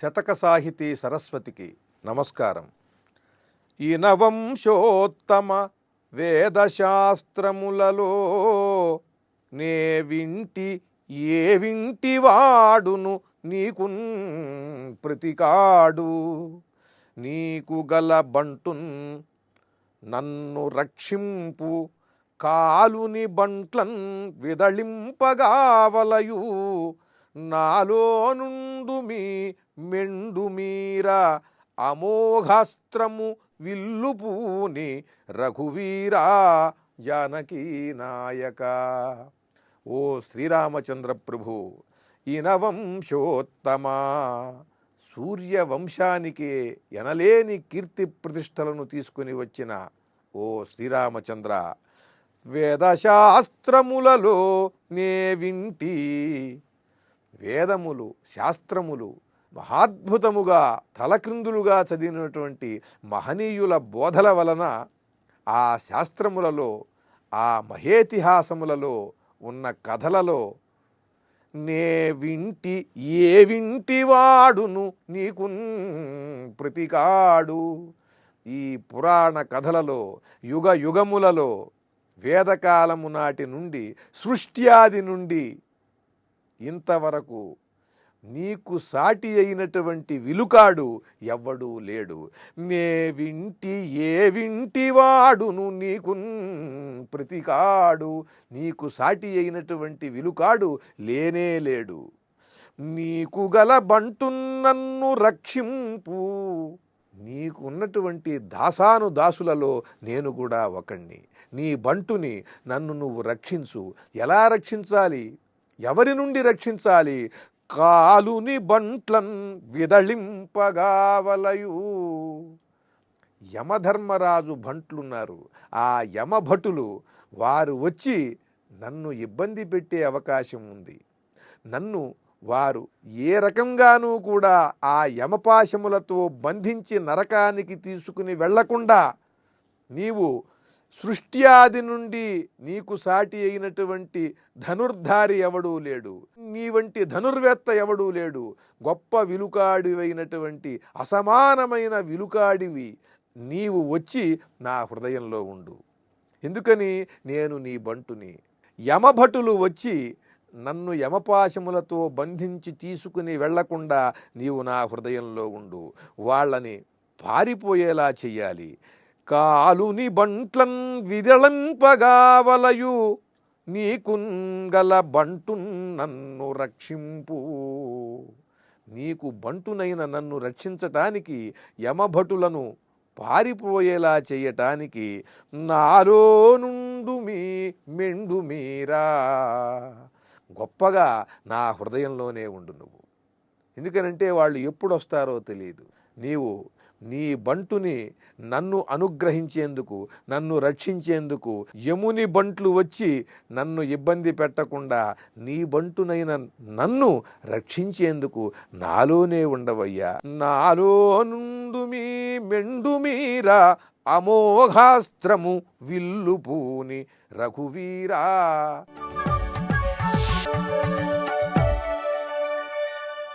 శతక సాహితీ సరస్వతికి నమస్కారం. ఈ నవంశోత్తమ వేదశాస్త్రములలో నే వింటి ఏ వింటి వాడును నీకు ప్రతికాడు. నీకు గల బంటున్ నన్ను రక్షింపు కాలుని బంట్లన్ విదళింపగావలయు నాలో నుండు మీ మెండు మీర అమోఘాస్త్రము విల్లుపూని రఘువీరా జానకీ నాయక. ఓ శ్రీరామచంద్ర ప్రభు ఇనవంశోత్తమా సూర్యవంశానికే ఎనలేని కీర్తి ప్రతిష్టలను తీసుకుని వచ్చిన ఓ శ్రీరామచంద్ర వేదశాస్త్రములలో నే వింటి వేదములు శాస్త్రములు మహాద్భుతముగా తలక్రిందులుగా చదివినటువంటి మహనీయుల బోధల వలన ఆ శాస్త్రములలో ఆ మహేతిహాసములలో ఉన్న కథలలో నే వింటి ఏ వింటివాడును నీకు ప్రతికాడు. ఈ పురాణ కథలలో యుగ యుగములలో వేదకాలము నాటి నుండి సృష్ట్యాది నుండి ఇంతవరకు నీకు సాటి అయినటువంటి విలుకాడు ఎవ్వడూ లేడు. నే వింటి ఏ వింటి వాడును నీకు ప్రతికాడు. నీకు సాటి అయినటువంటి విలుకాడు లేనే లేడు. నీకు గల బంటు నన్ను రక్షింపు. నీకున్నటువంటి దాసాను దాసులలో నేను కూడా ఒకణ్ణి. నీ బంటుని నన్ను నువ్వు రక్షించు. ఎలా రక్షించాలి? ఎవరి నుండి రక్షించాలి? కాలుని బంట్లన్ విదళింపగావలయు. యమధర్మరాజు భంట్లున్నారు ఆ యమభటులు వారు వచ్చి నన్ను ఇబ్బంది పెట్టే అవకాశం ఉంది. నన్ను వారు ఏ రకంగానూ కూడా ఆ యమపాశములతో బంధించి నరకానికి తీసుకుని వెళ్ళకుండా నీవు సృష్టి ఆది నుండి నీకు సాటి అయినటువంటి ధనుర్ధారి ఎవడూ లేడు. నీ వంటి ధనుర్వేత్త ఎవడూ లేడు. గొప్ప విలుకాడివైనటువంటి అసమానమైన విలుకాడివి నీవు వచ్చి నా హృదయంలో ఉండు. ఎందుకని? నేను నీ బంటుని. యమభటులు వచ్చి నన్ను యమపాశములతో బంధించి తీసుకుని వెళ్ళకుండా నీవు నా హృదయంలో ఉండు. వాళ్ళని పారిపోయేలా చెయ్యాలి. కాలుని బంట్లన్ విదళంపగావలయు నీకుంగల బంటు నన్ను రక్షింపు. నీకు బంటునైన నన్ను రక్షించటానికి యమభటులను పారిపోయేలా చేయటానికి నాలో నుండు మీ మెండు మీరా. గొప్పగా నా హృదయంలోనే ఉండు నువ్వు. ఎందుకనంటే వాళ్ళు ఎప్పుడు వస్తారో తెలియదు నీవు నీ బంటుని నన్ను అనుగ్రహించేందుకు నన్ను రక్షించేందుకు యముని బంట్లు వచ్చి నన్ను ఇబ్బంది పెట్టకుండా నీ బంటునైన నన్ను రక్షించేందుకు నాలోనే ఉండవయ్యా. నాలో నుండు మీ మెండు మీరా అమోఘాస్త్రము విల్లు పూని రఘువీరా.